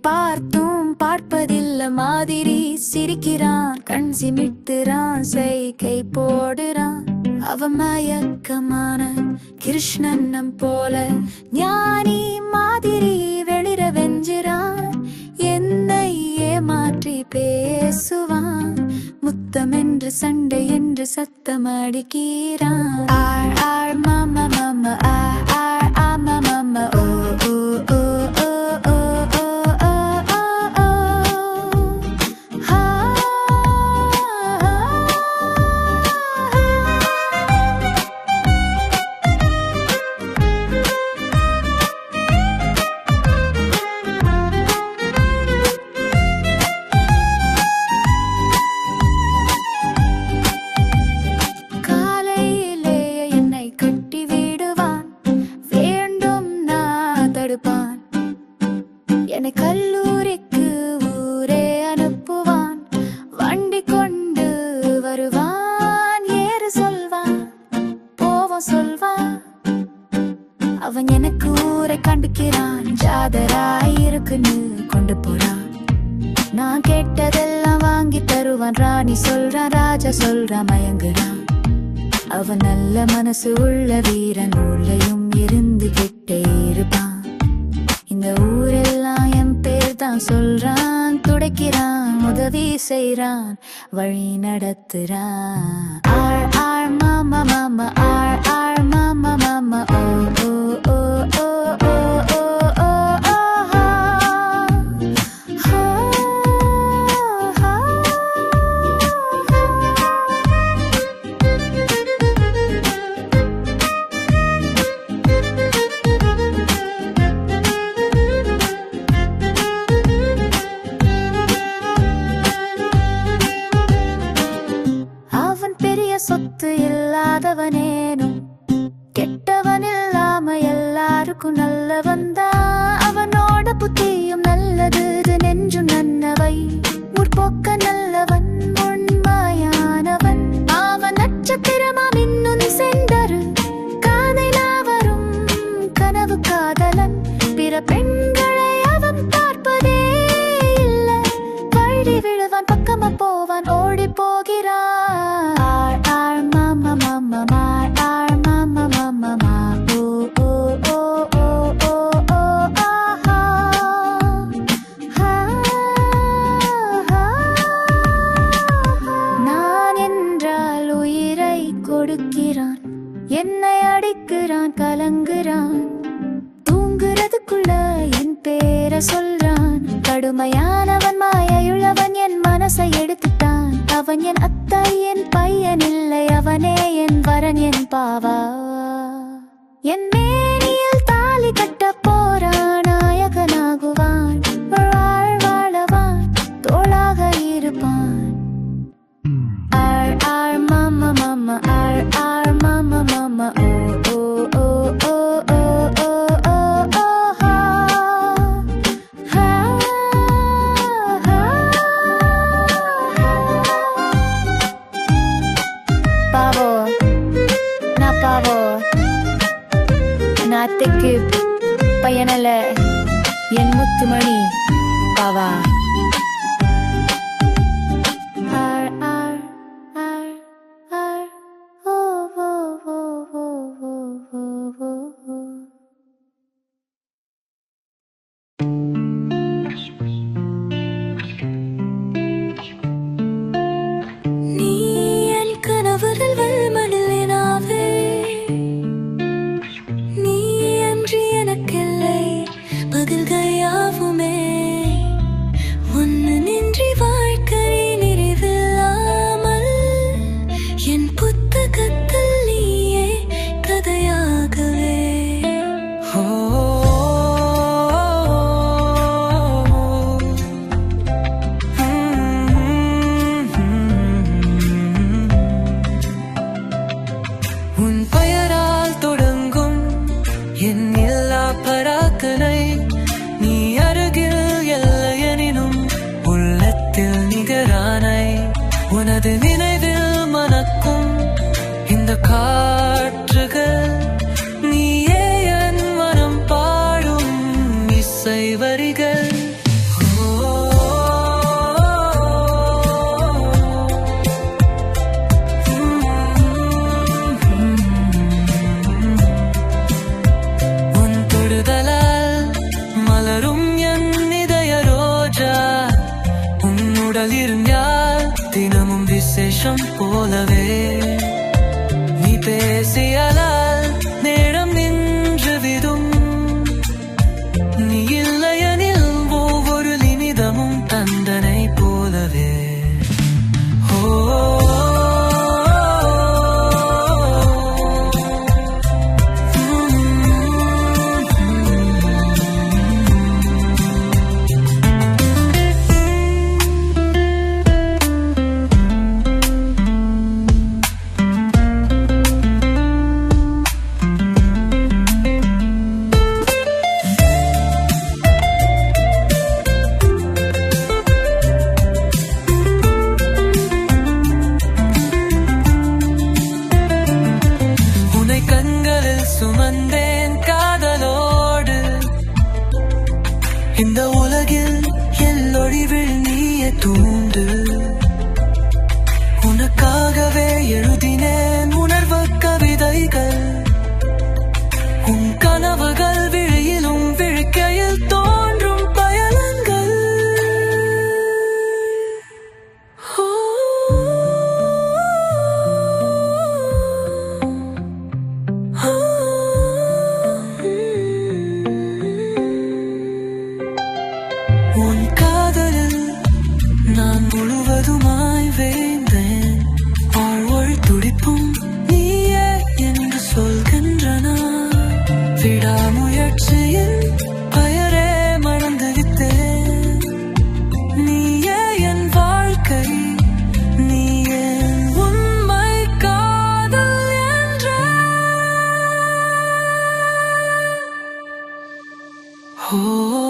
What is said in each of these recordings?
பார்த்தும் பார்ப்பதில்ல மாதிரி. சிரிக்கிறான் கண் சிமிட்டுறான் செய்கை போடுறான். அவமயக்கமான கிருஷ்ணன்னம் போல. ஞானி மாதிரி வெளிர வெஞ்சுறான். என்னை ஏமாற்றி பேசுவான். முத்தம் என்று சண்டை என்று சத்தம் அடிக்கிறான். ஆள் ஆள் மாமா மாமா சொல்வான் ஏறு சொல்வான் போவோம் சொல்வான். அவன் எனக்கு ஊரை கண்டுக்கிறான் ஜாதராய் இருக்குன்னு கொண்டு போறான். நான் கேட்டதெல்லாம் வாங்கி தருவான் ராணி சொல்றான் ராஜா சொல்றான் மயங்குறான். அவன் நல்ல மனசு உள்ள வீரன் உள்ளயும் இருந்து கிட்டே இருப்பான். இந்த ஊரில் தான் சொல்றான் துடைக்கிறான் உதவி செய்யறான் வழி நடத்துறான். ஆர் ஆர் மாமா மாமா ஆர் ஆர் மாமா மாமா ஓ ஓ ஓ ஓ ஓ. பாவா. என் பக்கத்தில் இருந்தால் தினமும் விசேஷம் போலவே நீ பேசியலால் ஓ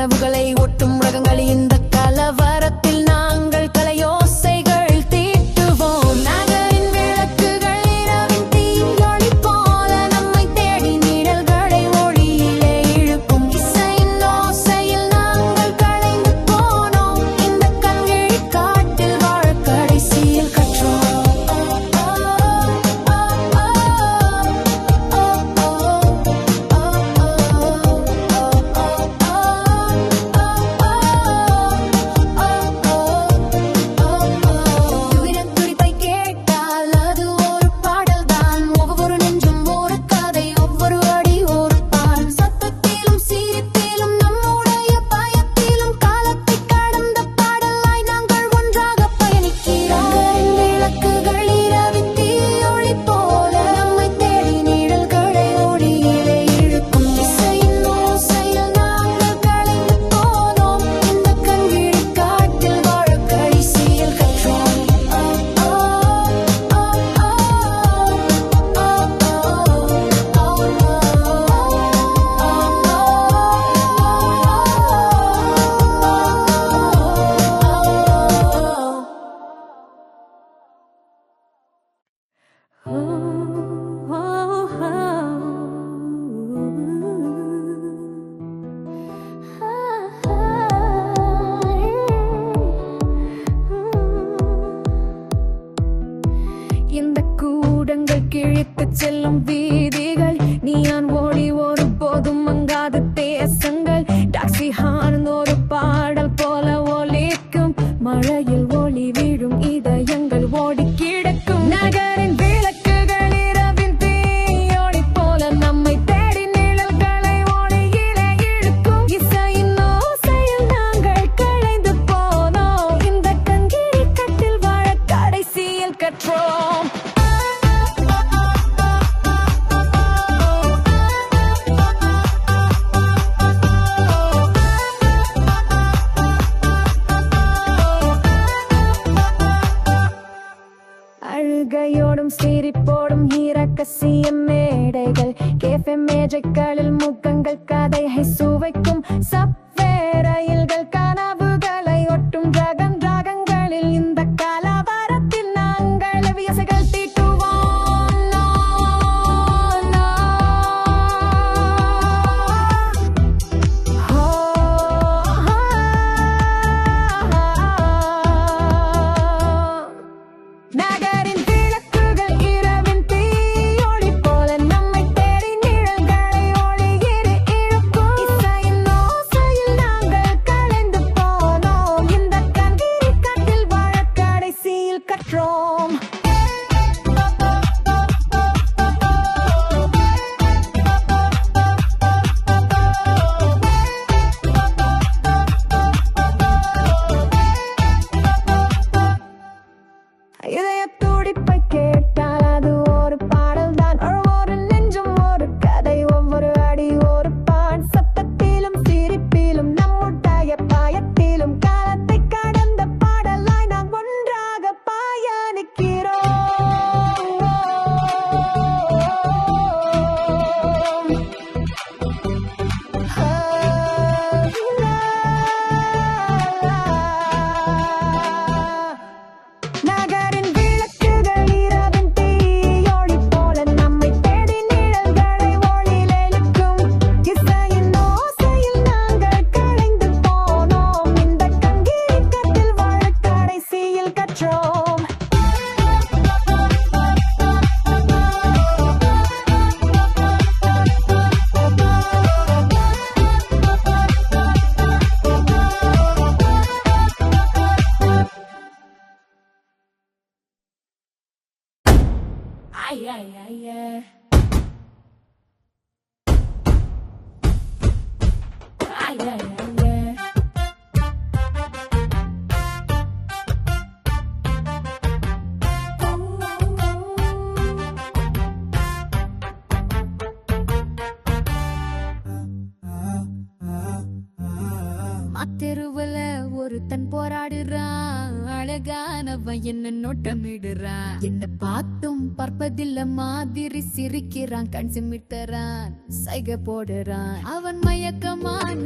கனவுகளை ஆத்தெருவுல ஒருத்தன் போராடுறா அழகானவன் என்ன நோட்டமிடுறான். என்ன பார்த்தும் பற்பதில்ல மாதிரி சிரிக்கிறான். கண் சிமிட்டறான் சைக போடுறான். அவன் மயக்கமான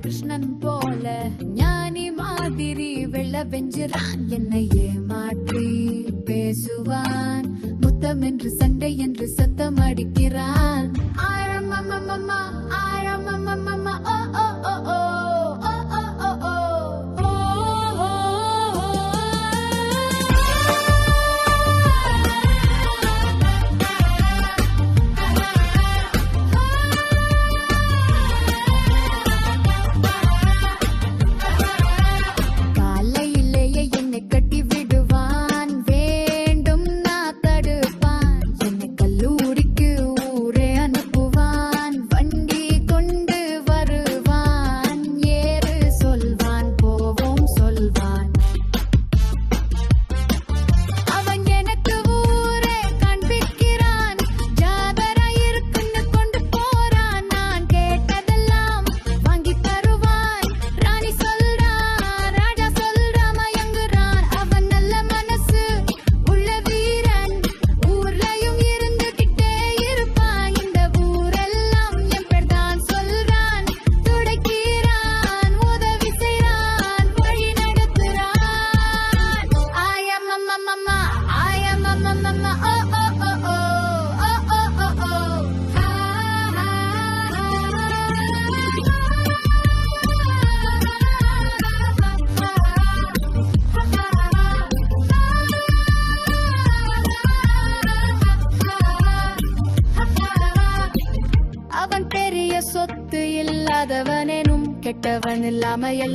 கிருஷ்ணன் போல ஞானி மாதிரி வெள்ள வெஞ்சுறான். என்னை ஏமாற்றி பேசுவான். முத்தம் என்று சண்டை என்று சத்தம் அடிக்கிறான். ஆழம் ஆழம்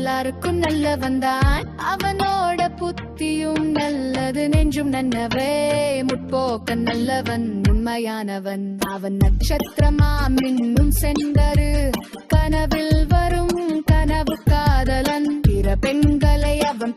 எல்லாருக்கும் நல்ல வந்தான் அவனோட புத்தியும் நல்லது நெஞ்சும் நன்னவே. முற்போக்க நல்லவன் உண்மையானவன். அவன் நட்சத்திரமா மின்னும் செந்தரு. கனவில் வரும் கனவு காதலன். பிற பெண்களை அவன்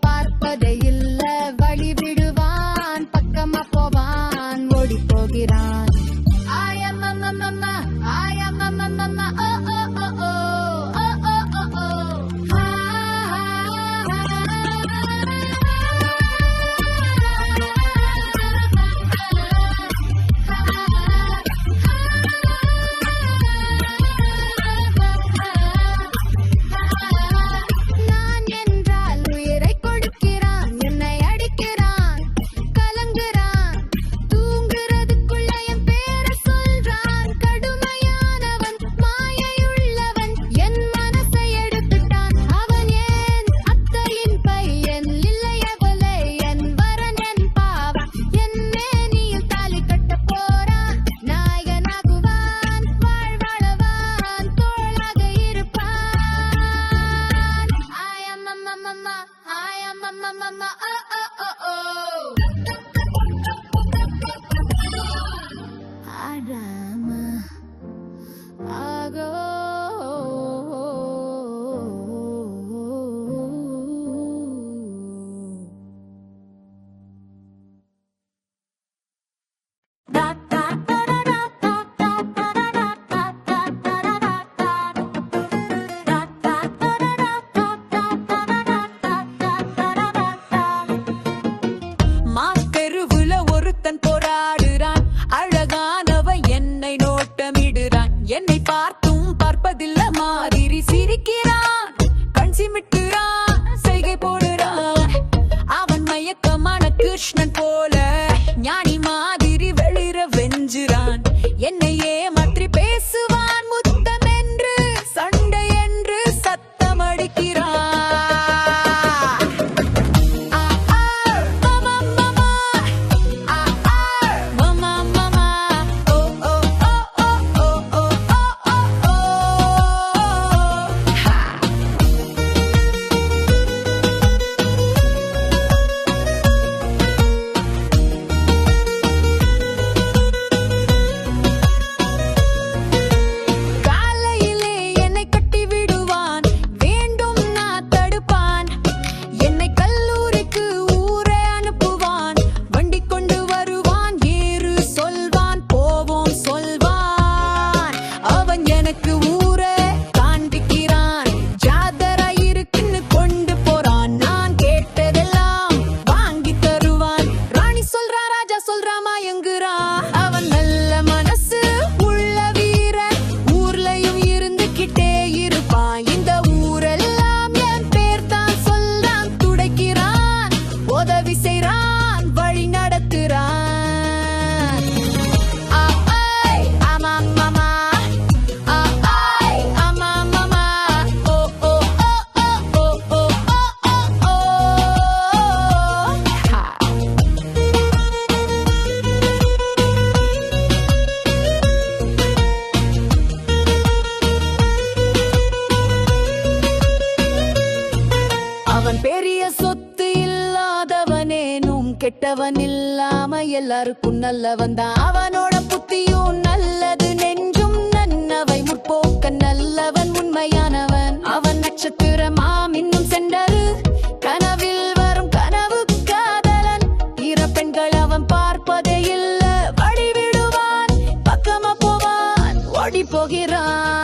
நல்லவன் தான் அவனோட புத்தியும் நல்லது. நெஞ்சும் நன்னவை. முற்போக்க நல்லவன் உண்மையானவன். அவன் நட்சத்திரமாம் இன்னும் சென்றது கனவில் வரும் கனவு காதலன். இர பெண்கள் அவன் பார்ப்பதே இல்ல. வழிவிடுவான். பக்கமா போவான். ஓடி போகிறான்.